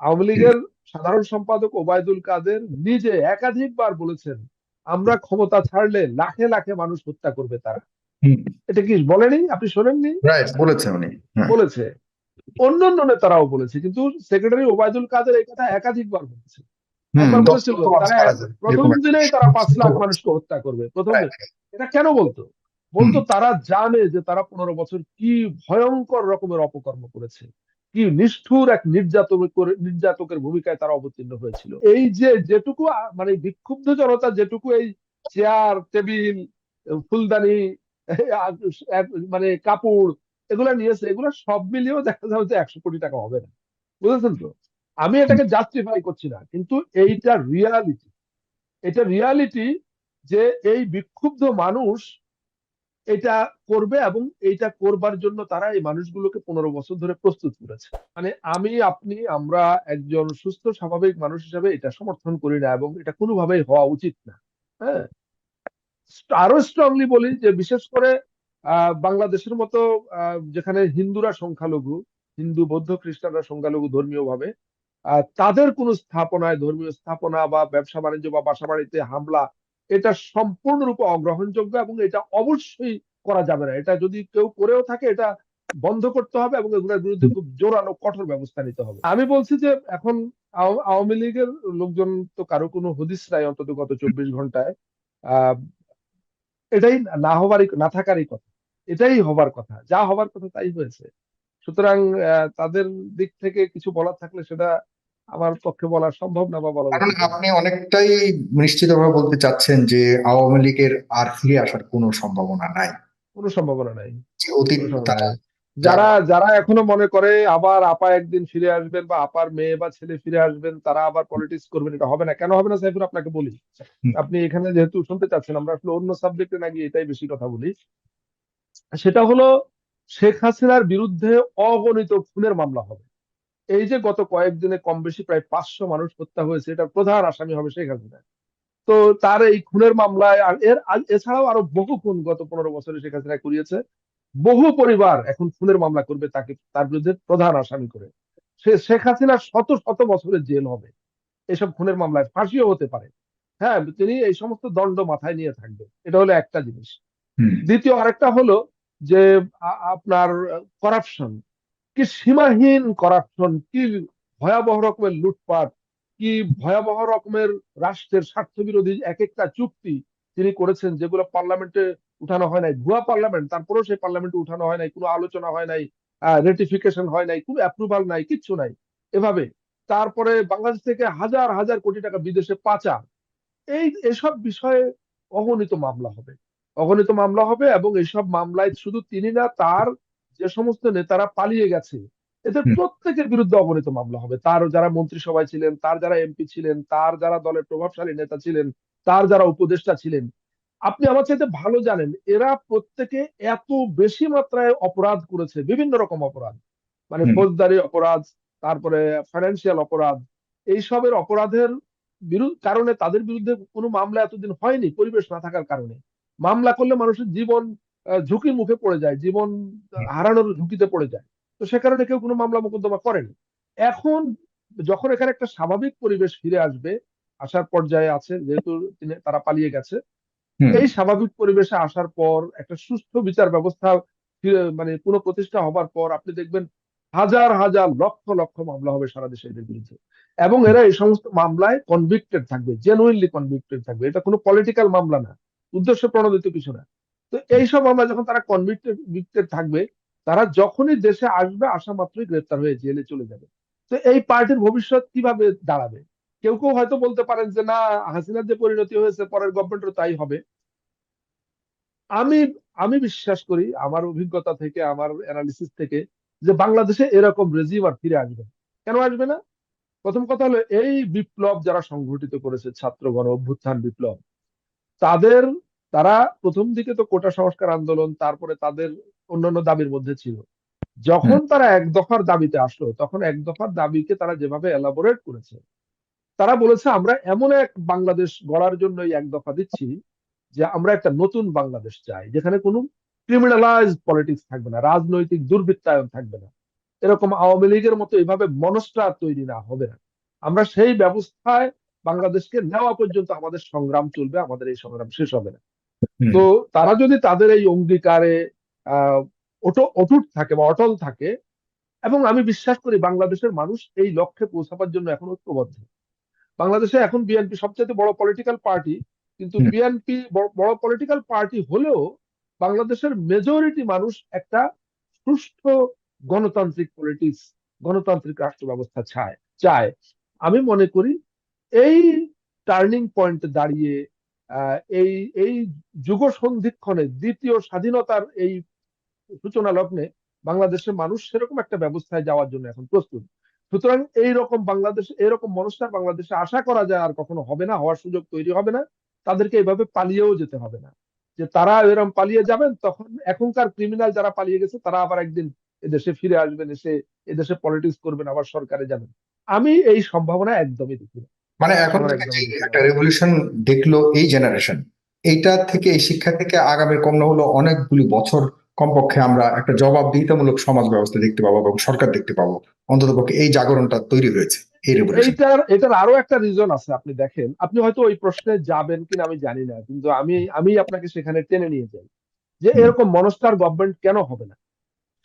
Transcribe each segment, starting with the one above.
আওয়ামী লীগের সাধারণ সম্পাদক ওবায়দুল কাদের নিজে একাধিকবার বলেছেন আমরা ক্ষমতা ছাড়লে লাখে লাখে মানুষ হত্যা করবে তারা। এটা কি বলেনি? আপনি শোনেননি? বলেছে উনি। হ্যাঁ। বলেছে। অন্যান্য নেতারাও বলেছে কিন্তু সেক্রেটারি ওবায়দুল কাদের এই কথা একাধিকবার বলেছে। প্রথম দিনেই তারা পাঁচ লাখ মানুষকে হত্যা করবে। প্রথম। এটা কেন বলতো? বলতো তারা জানে যে তারা পনেরো বছর কি ভয়ঙ্কর রকমের অপকর্ম করেছে। কি নিষ্ঠুর এক নির্যাতক নির্যাতকের ভূমিকায় তারা অবতীর্ণ হয়েছিল। এই যে যেটুকু মানে বিক্ষুব্ধ জনতা যেটুকু এই চেয়ার, টেবিল, ফুলদানি মানে কাপড় এগুলা নিয়েছে, এগুলো সব মিলিয়েও দেখা যাবে যে একশো কোটি টাকা হবে না। বুঝেছেন তো? আমি এটাকে জাস্টিফাই করছি না, কিন্তু এইটা রিয়ালিটি এটা রিয়ালিটি যে এই বিক্ষুব্ধ মানুষ এটা করবে এবং এইটা করবার জন্য তারা এই মানুষগুলোকে পনেরো বছর ধরে প্রস্তুত করেছে। মানে আমি, আপনি, আমরা একজন সুস্থ, স্বাভাবিক মানুষ হিসাবে এটা সমর্থন করি না এবং এটা কোনোভাবেই হওয়া উচিত না। হ্যাঁ? আরও স্ট্রংলি বলি যে বিশেষ করে বাংলাদেশের মতো যেখানে হিন্দুরা সংখ্যালঘু, হিন্দু, বৌদ্ধ খ্রিস্টানরা সংখ্যালঘু ধর্মীয় ভাবে তাদের কোন স্থাপনায়, ধর্মীয় স্থাপনা বা ব্যবসা বাণিজ্য বা বাসা বাড়িতে হামলা এটা সম্পূর্ণরূপে অগ্রহণযোগ্য এবং এটা অবশ্যই করা যাবে না। এটা যদি কেউ করেও থাকে, এটা বন্ধ করতে হবে এবং এগুলোর বিরুদ্ধে খুব জোরালো, কঠোর ব্যবস্থা নিতে হবে। আমি বলছি যে এখন আওয়া- আওয়ামী লীগের লোকজন তো কারও কোনো হদিস নাই অন্তত গত চব্বিশ ঘন্টায় এটাই না হবারই না থাকারই কথা। এটাই হবার কথা। যা হবার কথা তাই হয়েছে। সুতরাং তাদের দিক থেকে কিছু বলার থাকলে সেটা আমার পক্ষে বলা সম্ভব না বা বলা। আপনি অনেকটাই নিশ্চিতভাবে বলতে চাচ্ছেন যে আওয়ামী লীগের আর ফিরে আসার কোনো সম্ভাবনা নাই। কোনো সম্ভাবনা নাই। অতীত তারা যারা যারা এখনও মনে করে আবার আপা একদিন ফিরে আসবেন বা আপার মেয়ে বা ছেলে ফিরে আসবেন তারা আবার পলিটিক্স করবেন এটা হবে না। কেন হবে না সাইফুর আপনাকে বলি। আপনি এখানে যেহেতু শুনতে চাচ্ছেন আমরা আসলে অন্য সাবজেক্টে না গিয়ে এটাই বেশি কথা বলি। সেটা হলো শেখ হাসিনার বিরুদ্ধে অগণিত খুনের মামলা হবে। এই যে গত কয়েকদিনে কম বেশি প্রায় পাঁচশো মানুষ হত্যা হয়েছে এটা প্রধান আসামি হবে শেখ হাসিনা। তো তার এই খুনের মামলায় আর এর এছাড়াও আরও বহু খুন গত পনেরো বছরে শেখ হাসিনা করিয়েছে। বহু পরিবার এখন খুনের মামলা করবে তাকে তার বিরুদ্ধে প্রধান আসামি করে। সে শেখ হাসিনার শত শত বছরের জেল হবে। এসব খুনের মামলায় ফাঁসিও হতে পারে। হ্যাঁ তিনি এই সমস্ত দণ্ড মাথায় নিয়ে থাকবে এটা হলো একটা জিনিস। দ্বিতীয় আরেকটা হলো যে আপনার করাপশন কি সীমাহীন করাপশন কি ভয়াবহ রকমের লুটপাট, কি ভয়াবহ রকমের রাষ্ট্রের স্বার্থ বিরোধী এক একটা চুক্তি তিনি করেছেন, যেগুলো পার্লামেন্টে উঠানো হয় নাই, ভুয়া পার্লামেন্ট, তারপরেও সেই পার্লামেন্টে উঠানো হয় নাই, কোনো আলোচনা হয় নাই রেটিফিকেশন হয় নাই, কোনো অ্যাপ্রুভাল নাই, কিচ্ছু নাই। এভাবে তারপরে বাংলাদেশ থেকে হাজার হাজার কোটি টাকা বিদেশে পাচার। এই, এসব বিষয়ে অগণিত মামলা হবে। অগণিত মামলা হবে এবং এইসব মামলায় শুধু তিনি না, তার যে সমস্ত নেতারা পালিয়ে গেছে এদের প্রত্যেকের বিরুদ্ধে অগণিত মামলা হবে। তার যারা মন্ত্রিসভায় ছিলেন তার যারা এমপি ছিলেন তার যারা দলের প্রভাবশালী নেতা ছিলেন তার যারা উপদেষ্টা ছিলেন আপনি আমার চাইতে ভালো জানেন এরা প্রত্যেকে এত বেশি মাত্রায় অপরাধ করেছে বিভিন্ন রকম অপরাধ। মানে। ফৌজদারি অপরাধ তারপরে ফাইন্যান্সিয়াল অপরাধ এইসবের অপরাধের বিরুদ্ধ কারণে তাদের বিরুদ্ধে কোনো মামলা এতদিন হয়নি পরিবেশ না থাকার কারণে। মামলা করলে মানুষের জীবন ঝুঁকির মুখে পড়ে যায় জীবন হারানোর ঝুঁকিতে পড়ে যায়। তো সে কারণে কেউ কোনো মামলা মোকদ্দমা করেনি। এখন যখন এখানে একটা স্বাভাবিক পরিবেশ ফিরে আসবে আসার পর্যায়ে আছে যেহেতু তারা পালিয়ে গেছে এই স্বাভাবিক পরিবেশে আসার পর একটা সুস্থ বিচার ব্যবস্থা মানে মানে পুনঃপ্রতিষ্ঠা হবার পর আপনি দেখবেন হাজার হাজার লক্ষ লক্ষ মামলা হবে সারা দেশে এদের বিরুদ্ধে। এবং এরা এই সমস্ত মামলায় কনভিক্টেড থাকবে জেনুইনলি কনভিক্টেড থাকবে। এটা কোনো পলিটিক্যাল মামলা না। উদ্দেশ্য প্রণোদিত কিছু না। তো এইসব মামলা যখন তারা কনভিক্টেড ভিক্টেড থাকবে, তারা যখনই দেশে আসবে আসা মাত্রই গ্রেপ্তার হয়ে জেলে চলে যাবে। তো এই পার্টির ভবিষ্যৎ কীভাবে দাঁড়াবে? কেউ কেউ হয়তো বলতে পারেন যে, না, হাসিনার যে পরিণতি হয়েছে, পরের গভর্নমেন্টের তাই হবে। আমি আমি বিশ্বাস করি, আমার অভিজ্ঞতা থেকে, আমার অ্যানালিসিস থেকে, যে বাংলাদেশে এরকম রেজিম আর ফিরে আসবে। কেন আসবে না? প্রথম কথা হলো, এই বিপ্লব যারা সংঘটিত করেছে ছাত্র গণ অভ্যুত্থান বিপ্লব, তাদের তারা প্রথম দিকে তো কোটা সংস্কার আন্দোলন তারপরে তাদের অন্যান্য দাবির মধ্যে ছিল। যখন তারা এক দফার দাবিতে আসলো তখন এক দফার দাবিকে তারা যেভাবে এলাবোরেট করেছে তারা বলেছে আমরা এমন এক বাংলাদেশ গড়ার জন্য এক দফা দিচ্ছি যে আমরা একটা নতুন বাংলাদেশ চাই যেখানে কোনো ক্রিমিনালাইজ পলিটিক্স থাকবে না রাজনৈতিক দুর্বৃত্তায়ন থাকবে না। এরকম আওয়ামী লীগের মতো এইভাবে মনস্টার তৈরি না হবে না। আমরা সেই ব্যবস্থায় বাংলাদেশকে নেওয়া পর্যন্ত আমাদের সংগ্রাম চলবে আমাদের এই সংগ্রাম শেষ হবে না। তো তারা যদি তাদের এই অঙ্গীকারে অটুট থাকে বা অটল থাকে এবং আমি বিশ্বাস করি বাংলাদেশের মানুষ এই লক্ষ্যে পৌঁছাবার জন্য এখন ঐক্যবদ্ধ। বাংলাদেশে এখন বিএনপি সবচেয়ে বড় পলিটিক্যাল পার্টি কিন্তু বিএনপি বড় পলিটিক্যাল পার্টি হলেও বাংলাদেশের মেজরিটি মানুষ একটা সুষ্ঠু গণতান্ত্রিক পলিটিক্স গণতান্ত্রিক রাষ্ট্র ব্যবস্থা চায় চায়। আমি মনে করি এই টার্নিং পয়েন্টে দাঁড়িয়ে এই এই যুগ সন্ধিক্ষণে দ্বিতীয় স্বাধীনতার এই সূচনা লগ্নে বাংলাদেশের মানুষ সেরকম একটা ব্যবস্থায় যাওয়ার জন্য এখন প্রস্তুত। সুতরাং এই রকম বাংলাদেশ এরকম মনস্টার বাংলাদেশে আশা করা যায় আর কখনো হবে না, হওয়ার সুযোগ তৈরি হবে না। তাদেরকে এভাবে পালিয়েও যেতে হবে না। যে তারা এরকম পালিয়ে যাবেন, তখন এখনকার ক্রিমিনাল যারা পালিয়ে গেছে, তারা আবার একদিন এদেশে ফিরে আসবেন, এসে এদেশে পলিটিক্স করবেন, আবার সরকারে যাবেন। আমি এই সম্ভাবনা একদমই দেখি না। মানে এখন থেকে যে একদমই দেখি না। একটা রেভলিউশন দেখল এই জেনারেশন এইটা থেকে এই শিক্ষা থেকে আগামী কম না হলো অনেকগুলি বছর কমপক্ষে আমরা একটা জবাবদিহিতামূলক সমাজ ব্যবস্থা দেখতে পাবো এবং সরকার দেখতে পাবো অন্ততপক্ষে এই জাগরণটা তৈরি হয়েছে এই এইটার এটার আরও একটা রিজন আছে আপনি দেখেন আপনি হয়তো ওই প্রশ্নে যাবেন কিনা আমি জানি না কিন্তু আমি আমি আপনাকে সেখানে টেনে নিয়ে যাই যে। এরকম মনস্টার গভর্নমেন্ট কেন হবে না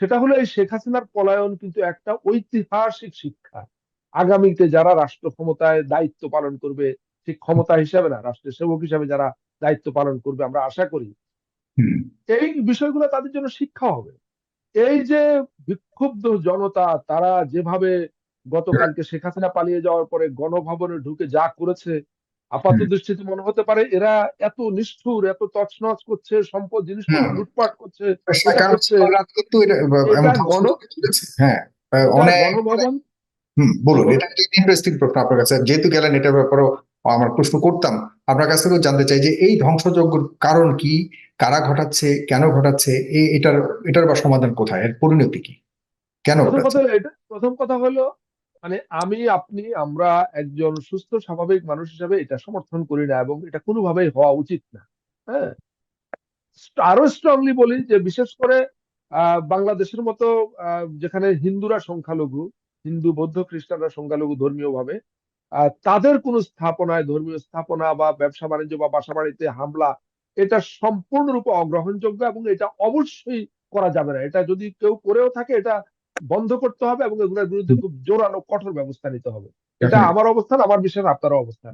সেটা হলো এই শেখ হাসিনার পলায়ন কিন্তু একটা ঐতিহাসিক শিক্ষা আগামীতে যারা রাষ্ট্র ক্ষমতায় দায়িত্ব পালন করবে ঠিক ক্ষমতা হিসাবে না রাষ্ট্রের সেবক হিসাবে যারা দায়িত্ব পালন করবে আমরা আশা করি। এই বিষয়গুলো তাদের জন্য শিক্ষা হবে। এই যে বিক্ষুব্ধ জনতা তারা যেভাবে গতকালকে শেখ হাসিনা পালিয়ে যাওয়ার পরে গণভবনে ঢুকে যা করেছে আপাত দৃষ্টিতে মনে হতে পারে এরা এত নিষ্ঠুর এত তছনছ করছে সম্পদ হুম। লুটপাট করছে হ্যাঁ গণভবন হুম বলুন। এটা একটা ইন্টারেস্টিং প্রশ্ন আপনার কাছে। যেহেতু গেলেন এটার ব্যাপারেও আমার প্রশ্ন করতাম। আপনার কাছ থেকেও জানতে চাই যে এই ধ্বংসযজ্ঞের কারণ কি? কারা ঘটাচ্ছে? কেন ঘটাচ্ছে? এটার এটার বা সমাধান কোথায়? এর পরিণতি কি? কেন প্রথম কথা হলো মানে আমি আপনি আমরা একজন সুস্থ স্বাভাবিক মানুষ হিসাবে এটা সমর্থন করি না এবং এটা কোনোভাবেই হওয়া উচিত না। হ্যাঁ? আরও স্ট্রংলি বলি যে বিশেষ করে আহ, বাংলাদেশের মতো আহ, যেখানে হিন্দুরা সংখ্যালঘু হিন্দু বৌদ্ধ খ্রিস্টানরা সংখ্যালঘু ধর্মীয় ভাবে তাদের কোনো স্থাপনায় ধর্মীয় স্থাপনা বা ব্যবসা বাণিজ্য বা বাসা বাড়িতে হামলা এটা সম্পূর্ণরূপে অগ্রহণযোগ্য এবং এটা অবশ্যই করা যাবে না। এটা যদি কেউ করেও থাকে এটা বন্ধ করতে হবে এবং এগুলোর বিরুদ্ধে খুব জোরালো কঠোর ব্যবস্থা নিতে হবে। এটা আমার অবস্থান আমার বিশ্বাস আপনারও অবস্থান।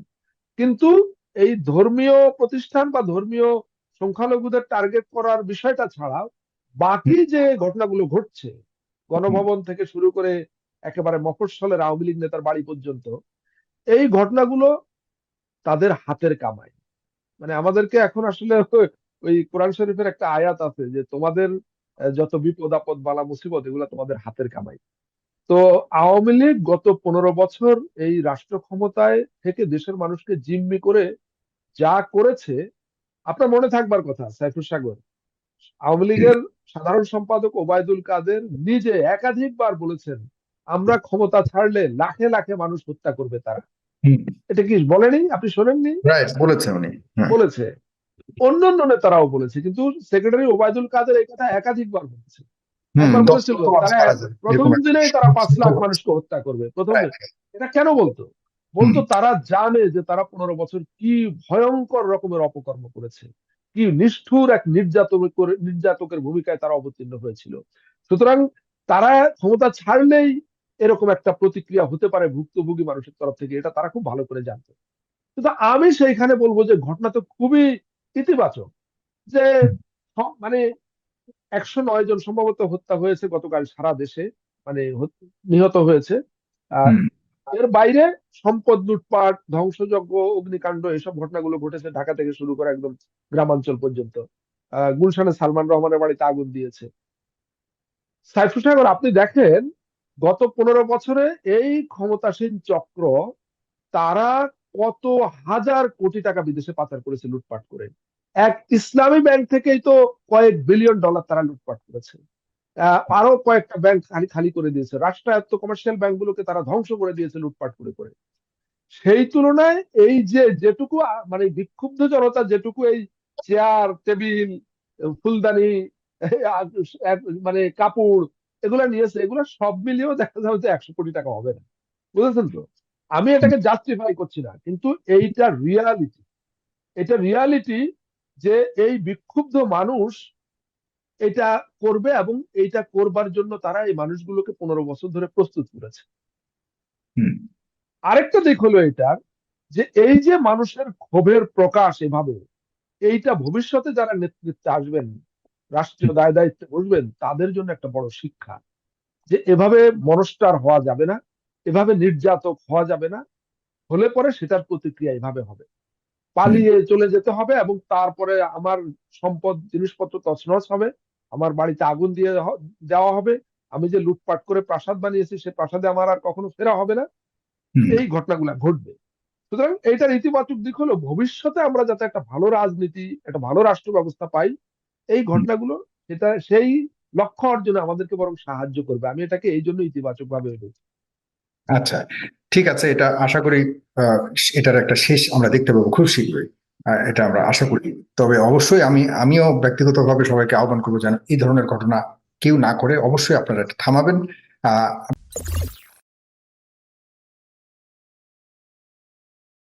কিন্তু এই ধর্মীয় প্রতিষ্ঠান বা ধর্মীয় সংখ্যালঘুদের টার্গেট করার বিষয়টা ছাড়া বাকি যে ঘটনাগুলো ঘটছে গণভবন থেকে শুরু করে একেবারে মফস্বলের আওয়ামী লীগ নেতার বাড়ি পর্যন্ত, এই ঘটনাগুলো তাদের হাতের কামাই। মানে আমাদেরকে এখন আসলে ওই কোরআন শরীফের একটা আয়াত আছে যে, তোমাদের যত বিপদ, আপদ, বালা, মুসিবত, এগুলো তোমাদের হাতের কামাই। তো আওয়ামী লীগ গত পনেরো বছর এই রাষ্ট্র ক্ষমতায় থেকে দেশের মানুষকে জিম্মি করে যা করেছে, আপনার মনে থাকবার কথা, সাইফুল সাগর। আওয়ামী লীগের সাধারণ সম্পাদক ওবায়দুল কাদের নিজে একাধিকবার বলেছেন আমরা ক্ষমতা ছাড়লে লাখে লাখে মানুষ হত্যা করবে তারা। এটা কি বলেনি? আপনি শোনেননি? বলেছে উনি। হ্যাঁ। বলেছে। অন্যান্য নেতারাও বলেছে কিন্তু সেক্রেটারি ওবায়দুল কাদের এই কথা একাধিকবার বলেছে। প্রথম দিনেই তারা পাঁচ লাখ মানুষকে হত্যা করবে। প্রথম এটা কেন বলতো? বলতো তারা জানে যে তারা পনেরো বছর কি ভয়ঙ্কর রকমের অপকর্ম করেছে কি নিষ্ঠুর এক নির্যাতক নির্যাতকের ভূমিকায় তারা অবতীর্ণ হয়েছিল। সুতরাং তারা ক্ষমতা ছাড়লেই এরকম একটা প্রতিক্রিয়া হতে পারে ভুক্তভোগী মানুষের তরফ থেকে এটা তারা খুব ভালো করে জানতো। কিন্তু আমি সেইখানে বলব যে ঘটনা তো খুবই ইতিবাচক যে মানে একশো নয় জন সম্ভবত হত্যা হয়েছে গতকাল সারা দেশে মানে নিহত হয়েছে। আর এর বাইরে সম্পদ লুটপাট ধ্বংসযজ্ঞ অগ্নিকাণ্ড এসব ঘটনাগুলো ঘটেছে ঢাকা থেকে শুরু করে একদম গ্রামাঞ্চল পর্যন্ত। আহ গুলশানে সালমান রহমানের বাড়িতে আগুন দিয়েছে। সাইফুল সাগর আপনি দেখেন গত পনেরো বছরে এই ক্ষমতাসীন চক্র তারা কত হাজার কোটি টাকা বিদেশে পাচার করেছে লুটপাট করে। এক ইসলামী ব্যাংক থেকেই তো কয়েক বিলিয়ন ডলার তারা লুটপাট করেছে। আরও কয়েকটা ব্যাংক খালি খালি করে দিয়েছে। রাষ্ট্রায়ত্ত কমার্শিয়াল ব্যাংকগুলোকে তারা ধ্বংস করে দিয়েছে লুটপাট করে করে। সেই তুলনায় এই যে যেটুকু মানে বিক্ষুব্ধ জনতা যেটুকু এই চেয়ার, টেবিল, ফুলদানি মানে কাপড় এগুলা নিয়েছে এগুলো সব মিলিয়েও দেখা যাবে যে একশো কোটি টাকা হবে না। বুঝেছেন তো? আমি এটাকে জাস্টিফাই করছি না কিন্তু এইটা রিয়ালিটি এটা রিয়ালিটি যে এই বিক্ষুব্ধ মানুষ এটা করবে এবং এইটা করবার জন্য তারা এই মানুষগুলোকে পনেরো বছর ধরে প্রস্তুত করেছে। হুম। আরেকটা দিক হলো এটার যে এই যে মানুষের ক্ষোভের প্রকাশ এভাবে এইটা ভবিষ্যতে যারা নেতৃত্বে আসবেন রাষ্ট্রীয় দায় দায়িত্বে বসবেন তাদের জন্য একটা বড় শিক্ষা। যে এভাবে মনস্টার হওয়া যাবে না এভাবে নির্যাতক হওয়া যাবে না হলে পরে সেটার প্রতিক্রিয়া এভাবে হবে। পালিয়ে চলে যেতে হবে এবং তারপরে আমার সম্পদ জিনিসপত্র তছনছ হবে আমার বাড়িতে আগুন দিয়ে দেওয়া হবে আমি যে লুটপাট করে প্রাসাদ বানিয়েছি সে প্রাসাদে আমার আর কখনো ফেরা হবে না। এই ঘটনাগুলা ঘটবে। সুতরাং এইটার ইতিবাচক দিক হলো ভবিষ্যতে আমরা যাতে একটা ভালো রাজনীতি একটা ভালো রাষ্ট্র ব্যবস্থা পাই এই ঘটনাগুলো সেটা সেই লক্ষ্য অর্জনে আমাদেরকে বরং সাহায্য করবে। আমি এটাকে এই জন্য ইতিবাচক ভাবে আচ্ছা ঠিক আছে, এটা আশা করি এটার একটা শেষ আমরা দেখতে পাবো খুব শীঘ্রই এটা আমরা আশা করি। তবে অবশ্যই আমি, আমিও ব্যক্তিগতভাবে সবাইকে আহ্বান করব যেন এই ধরনের ঘটনা কেউ না করে, অবশ্যই আপনারা এটা থামাবেন। আহ